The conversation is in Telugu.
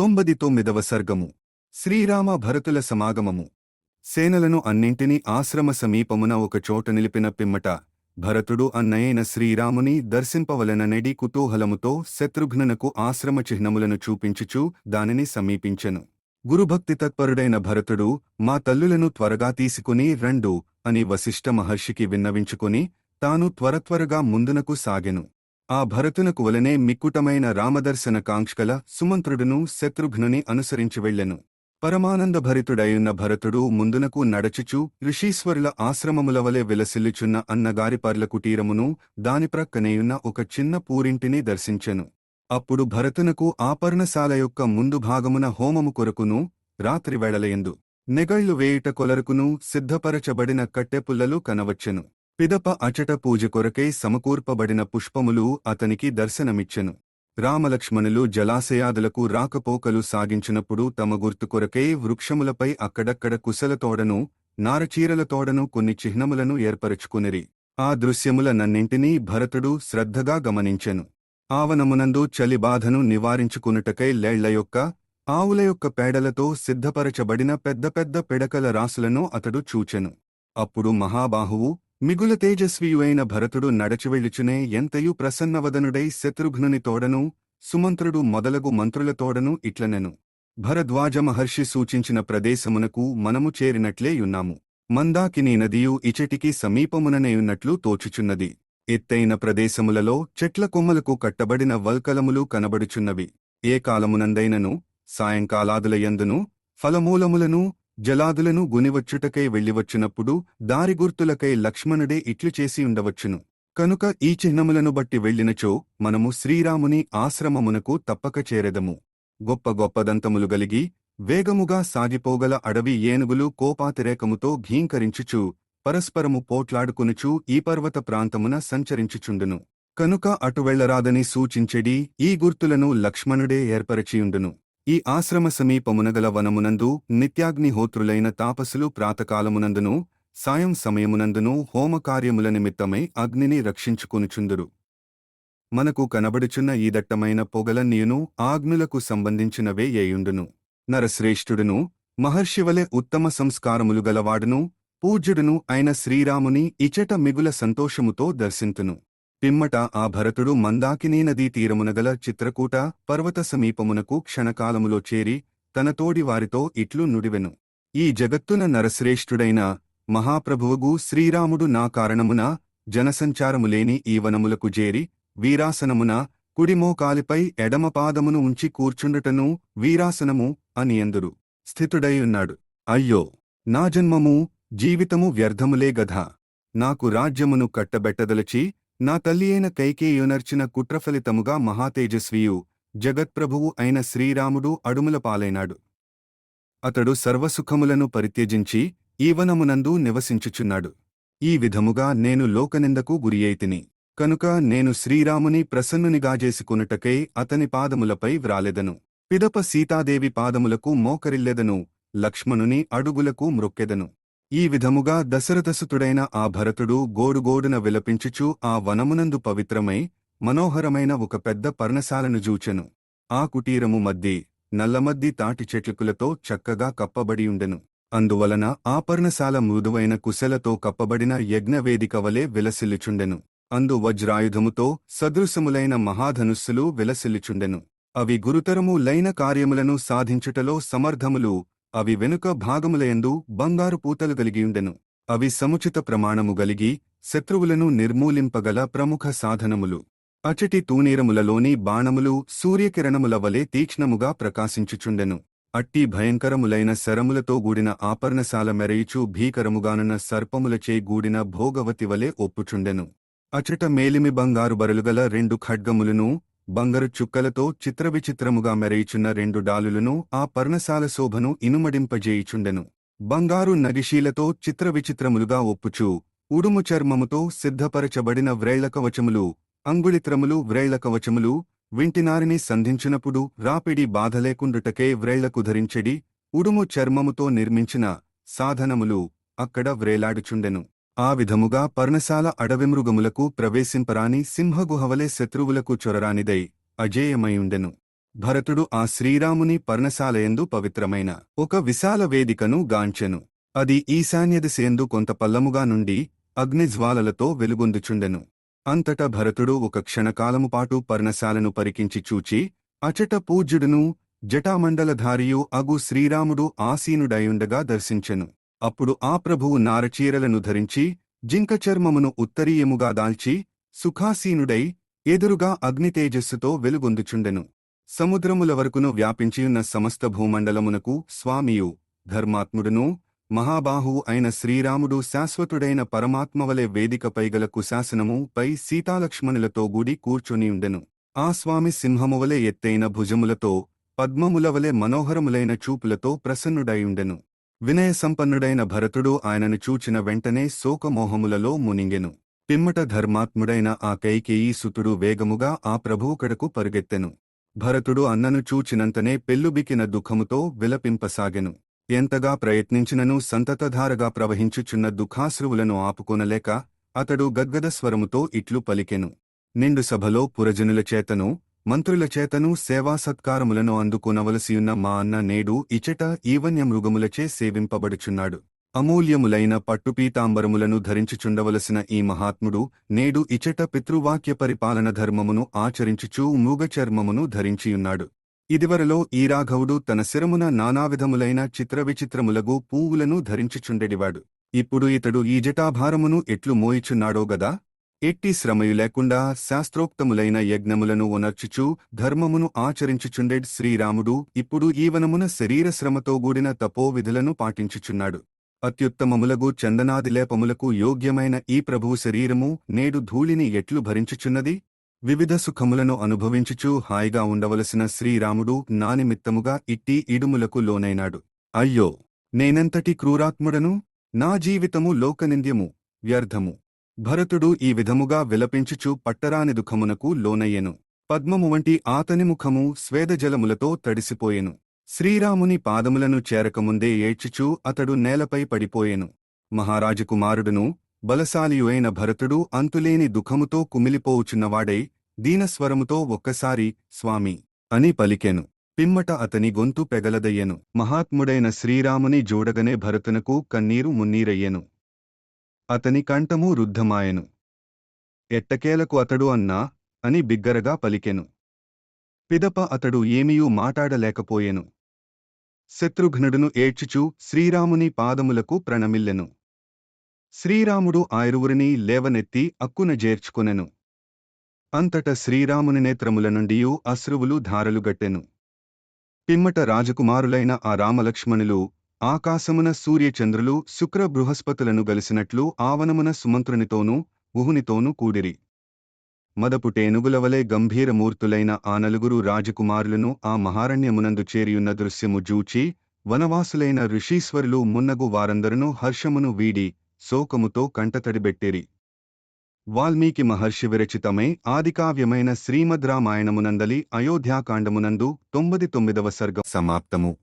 తొంభది తొమ్మిదవ సర్గము. శ్రీరామ భరతుల సమాగమము. సేనలను అన్నింటినీ ఆశ్రమ సమీపమున ఒకచోట నిలిపిన పిమ్మట భరతుడు అన్నయైన శ్రీరాముని దర్శింపవలననడి కుతూహలముతో శత్రుఘ్ననకు ఆశ్రమ చిహ్నములను చూపించుచూ దానిని సమీపించెను. గురుభక్తి తత్పరుడైన భరతుడు మా తల్లులను త్వరగా తీసుకుని రెండు అని వశిష్ఠ మహర్షికి విన్నవించుకుని తాను త్వరత్వరగా ముందునకు సాగెను. ఆ భరతునకు వలనే మిక్కుటమైన రామదర్శన కాంక్షల సుమంత్రుడును శత్రుఘ్నుని అనుసరించి వెళ్ళెను. పరమానందభరితుడయున్న భరతుడు ముందునకు నడచుచు ఋషీశ్వరుల ఆశ్రమముల వలె విలసిల్లుచున్న అన్నగారిపర్ల కుటీరమును దాని ప్రక్కనేయున్న ఒక చిన్న పూరింటిని దర్శించెను. అప్పుడు భరతునకు ఆపర్ణశాల యొక్క ముందు భాగమున హోమము కొరకును రాత్రి వెడలయందు నెగళ్ళు వేయుట కొలరుకును సిద్ధపరచబడిన కట్టెపుల్లలు కనవచ్చెను. పిదప అచట పూజ కొరకై సమకూర్పబడిన పుష్పములు అతనికి దర్శనమిచ్చెను. రామలక్ష్మణులు జలాశయాదులకు రాకపోకలు సాగించినప్పుడు తమ గుర్తు కొరకై వృక్షములపై అక్కడక్కడ కుశలతోడను నారచీరలతోడను కొన్ని చిహ్నములను ఏర్పరచుకునిరి. ఆ దృశ్యముల నన్నింటినీ భరతుడు శ్రద్ధగా గమనించెను. ఆవనమునందు చలిబాధను నివారించుకునుటకై లేళ్ళ యొక్క ఆవుల యొక్క పేడలతో సిద్ధపరచబడిన పెద్ద పెద్ద పిడకల రాసులను అతడు చూచెను. అప్పుడు మహాబాహువు మిగుల తేజస్వియువైన భరతుడు నడచివెళ్ళుచునే ఎంతయు ప్రసన్నవదనుడై శత్రుఘ్నుని తోడను సుమంత్రుడు మొదలగు మంత్రులతోడను ఇట్లనెను. భరద్వాజ మహర్షి సూచించిన ప్రదేశమునకు మనము చేరినట్లే యున్నాము. నదియు ఇచటికి సమీపముననేయున్నట్లు తోచుచున్నది. ఎత్తైన ప్రదేశములలో చెట్ల కొమ్మలకు కట్టబడిన వల్కలములు కనబడుచున్నవి. ఏ కాలమునందైనను సాయంకాలాదులయందును ఫలమూలములను జలాదులను గునివచ్చుటకై వెళ్ళివచ్చినప్పుడు దారిగుర్తులకై లక్ష్మణుడే ఇట్లు చేసి ఉండవచ్చును. కనుక ఈ చిహ్నములను బట్టి వెళ్ళినచో మనము శ్రీరాముని ఆశ్రమమునకు తప్పక చేరెదము. గొప్ప గొప్పదంతములు గలిగి వేగముగా సాగిపోగల అడవి ఏనుగులు కోపాతిరేకముతో ఘీంకరించుచు పరస్పరము పోట్లాడుకునుచూ ఈ పర్వత ప్రాంతమున సంచరించుచుండును. కనుక అటువెళ్ళరాదని సూచించెడి ఈ గుర్తులను లక్ష్మణుడే ఏర్పరచియుండును. ఈ ఆశ్రమ సమీపమునగల వనమునందు నిత్యాగ్నిహోత్రులైన తాపసులు ప్రాతకాలమునందును సాయం సమయమునందును హోమకార్యముల నిమిత్తమై అగ్నిని రక్షించుకొనుచుందురు. మనకు కనబడుచున్న ఈ దట్టమైన పొగలన్నీయును ఆగ్నులకు సంబంధించినవే ఏయుండును. నరశ్రేష్ఠుడును మహర్షివలె ఉత్తమ సంస్కారములు గలవాడును పూజ్యుడును అయిన శ్రీరాముని ఇచట మిగుల సంతోషముతో దర్శింతును. పిమ్మట ఆ భరతుడు మందాకినీ నదీ తీరమునగల చిత్రకూట పర్వత సమీపమునకు క్షణకాలములో చేరి తన తోడి వారితో ఇట్లు నుడివెను. ఈ జగత్తున నరశ్రేష్ఠుడైన మహాప్రభువుగు శ్రీరాముడు నా కారణమున జనసంచారములేని ఈ వనములకు జేరి వీరాసనమున కుడిమోకాలిపై ఎడమపాదమును ఉంచి కూర్చుండుటను వీరాసనము అని ఎందురు. స్థితుడైయున్నాడు అయ్యో! నా జన్మము జీవితము వ్యర్థములే గధ. నాకు రాజ్యమును కట్టబెట్టదలచి నా తల్లియైన కైకేయునర్చిన కుట్రఫలితముగా మహాతేజస్వియు జగత్ప్రభువు అయిన శ్రీరాముడు అడుముల పాలైనాడు. అతడు సర్వసుఖములను పరిత్యజించి ఈవనమునందు నివసించుచున్నాడు. ఈ విధముగా నేను లోకనిందకు గురియైతిని. కనుక నేను శ్రీరాముని ప్రసన్నునిగాజేసుకునుటకై అతని పాదములపై వ్రాలెదను. పిదప సీతాదేవి పాదములకు మోకరిల్లెదను. లక్ష్మణుని అడుగులకు మ్రొక్కెదను. ఈ విధముగా దశరథసుతుడైన ఆ భరతుడు గోడుగోడున విలపించుచూ ఆ వనమునందు పవిత్రమై మనోహరమైన ఒక పెద్ద పర్ణశాలను జూచెను. ఆ కుటీరము మద్ది నల్లమద్ది తాటి చెట్లకులతో చక్కగా కప్పబడియుండెను అందువలన ఆ పర్ణశాల మృదువైన కుశలతో కప్పబడిన యజ్ఞవేదిక వలె విలసిల్లుచుండెను. అందు వజ్రాయుధముతో సదృశములైన మహాధనుస్సులు విలసిల్లుచుండెను. అవి గురుతరము లైన కార్యములను సాధించుటలో సమర్థములు అవి వెనుక భాగములయందు బంగారు పూతలు కలిగియుండెను. అవి సముచిత ప్రమాణము గలిగి శత్రువులను నిర్మూలింపగల ప్రముఖ సాధనములు. అచటి తూనీరములలోని బాణములు సూర్యకిరణముల వలె తీక్ష్ణముగా ప్రకాశించుచుండెను. అట్టి భయంకరములైన శరములతో గూడిన ఆపర్ణశాల మెరయిచు భీకరముగానున్న సర్పములచే గూడిన భోగవతి వలె ఒప్పుచుండెను. అచట మేలిమి బంగారు బరులుగల రెండు ఖడ్గములను బంగారు చుక్కలతో చిత్రవిచిత్రముగా మెరయిచున్న రెండు డాలులను ఆ పర్ణశాల శోభను ఇనుమడింపజేయిచుండెను. బంగారు నగిశీలతో చిత్రవిచిత్రములుగా ఒప్పుచు ఉడుము చర్మముతో సిద్ధపరచబడిన వ్రేళ్ళకవచములు అంగుళిత్రములు వ్రేళ్ళకవచములు వింటినారిని సంధించినప్పుడు రాపిడి బాధలేకుండుటకే వ్రేళ్ళకు ధరించెడి ఉడుము చర్మముతో నిర్మించిన సాధనములు అక్కడ వ్రేలాడుచుండెను ఆ విధముగా పర్ణశాల అడవిమృగములకు ప్రవేశింపరాని సింహగుహవలే శత్రువులకు చొరరానిదై అజేయమైయుండెను. భరతుడు ఆ శ్రీరాముని పర్ణశాలయందు పవిత్రమైన ఒక విశాల వేదికను గాంచెను. అది ఈశాన్యదిశయందు కొంత పల్లముగా నుండి అగ్నిజ్వాలలతో వెలుగొందుచుండెను. అంతటా భరతుడు ఒక క్షణకాలముపాటు పర్ణశాలను పరికించి చూచి అచట పూజ్యుడును జటామండలధారియు అగు శ్రీరాముడు ఆసీనుడయుండగా దర్శించెను. అప్పుడు ఆ ప్రభువు నారచీరలను ధరించి జింక చర్మమును ఉత్తరీయముగా దాల్చి సుఖాసీనుడై ఎదురుగా అగ్నితేజస్సుతో వెలుగొందుచుండెను. సముద్రముల వరకును వ్యాపించియున్న సమస్త భూమండలమునకు స్వామియు ధర్మాత్ముడును మహాబాహువు అయిన శ్రీరాముడు శాశ్వతుడైన పరమాత్మవలె వేదికపై గల కుశాసనము పై సీతాలక్ష్మణులతో గూడి కూర్చొనియుండెను. ఆ స్వామి సింహమువలె ఎత్తైన భుజములతో పద్మములవలె మనోహరములైన చూపులతో ప్రసన్నుడైయుండెను. వినయ సంపన్నుడైన భరతుడు ఆయనను చూచిన వెంటనే శోకమోహములలో మునింగెను. పిమ్మట ధర్మాత్ముడైన ఆ కైకేయీ సుతుడు వేగముగా ఆ ప్రభువుకడకు పరుగెత్తెను. భరతుడు అన్నను చూచినంతనే పెల్లుబికిన దుఃఖముతో విలపింపసాగెను. ఎంతగా ప్రయత్నించినను సంతతధారగా ప్రవహించుచున్న దుఃఖాశ్రువులను ఆపుకొనలేక అతడు గద్గద స్వరముతో ఇట్లు పలికెను. నిండు సభలో పురజనుల చేతను మంత్రుల చేతను సేవా సత్కారములను అందుకునవలసియున్న మా అన్న నేడు ఇచట ఈవన్య మృగములచే సేవింపబడుచున్నాడు. అమూల్యములైన పట్టుపీతాంబరములను ధరించుచుండవలసిన ఈ మహాత్ముడు నేడు ఇచట పితృవాక్య పరిపాలన ధర్మమును ఆచరించుచూ మూగచర్మమును ధరించియున్నాడు. ఇదివరలో ఈ రాఘవుడు తన శిరమున నానావిధములైన చిత్రవిచిత్రములగు పూవులను ధరించుచుండెడివాడు. ఇప్పుడు ఇతడు ఈ జటాభారమును ఎట్లు మోయిచున్నాడో గదా? ఎట్టి శ్రమయు లేకుండా శాస్త్రోక్తములైన యజ్ఞములను ఉనర్చుచు ధర్మమును ఆచరించుచుండెడ్ శ్రీరాముడు ఇప్పుడు ఈవనమున శరీర శ్రమతో గూడిన తపోవిధులను పాటించుచున్నాడు. అత్యుత్తమములగు చందనాదిలేపములకు యోగ్యమైన ఈ ప్రభువు శరీరము నేడు ధూళిని ఎట్లు భరించుచున్నది? వివిధ సుఖములను అనుభవించుచూ హాయిగా ఉండవలసిన శ్రీరాముడు నానిమిత్తముగా ఇట్టి ఇడుములకు లోనైనాడు. అయ్యో! నేనెంతటి క్రూరాత్ముడను? నా జీవితము లోకనింద్యము వ్యర్థము. భరతుడు ఈ విధముగా విలపించుచు పట్టరాని దుఃఖమునకు లోనయ్యెను. పద్మము వంటి ఆతని ముఖము స్వేదజలములతో తడిసిపోయెను. శ్రీరాముని పాదములను చేరకముందే ఏడ్చుచూ అతడు నేలపై పడిపోయెను. మహారాజకుమారుడును బలశాలియు అయిన భరతుడు అంతులేని దుఃఖముతో కుమిలిపోవుచున్నవాడై దీనస్వరముతో ఒక్కసారి స్వామి అని పలికెను. పిమ్మట అతని గొంతు పెగలదయ్యెను. మహాత్ముడైన శ్రీరాముని జోడగనే భరతునకు కన్నీరు మున్నీరయ్యెను. అతని కంఠము రుద్ధమాయెను. ఎట్టకేలకు అతడు అన్నా అని బిగ్గరగా పలికెను. పిదప అతడు ఏమీయూ మాటాడలేకపోయెను. శత్రుఘ్నుడును ఏడ్చుచూ శ్రీరాముని పాదములకు ప్రణమిల్లెను. శ్రీరాముడు ఆయురువురిని లేవనెత్తి అక్కున జేర్చుకొనెను. అంతట శ్రీరాముని నేత్రముల నుండియూ అశ్రువులు ధారలుగట్టెను పిమ్మట రాజకుమారులైన ఆ రామలక్ష్మణులు ఆకాశమున సూర్యచంద్రులు శుక్ర బృహస్పతులను గలిసినట్లు ఆవనమున సుమంత్రునితోనూ ఊహునితోనూ కూడిరి. మదపుటేనుగులవలే గంభీరమూర్తులైన ఆ నలుగురు రాజకుమారులను ఆ మహారణ్యమునందు చేరియున్న దృశ్యము జూచి వనవాసులైన ఋషీశ్వరులు మున్నగు వారందరును హర్షమును వీడి శోకముతో కంటతడిబెట్టిరి. వాల్మీకి మహర్షి విరచితమై ఆదికావ్యమైన శ్రీమద్ రామాయణమునందలి అయోధ్యాకాండమునందు తొమ్మిది తొమ్మిదవ సర్గం. సమాప్తము.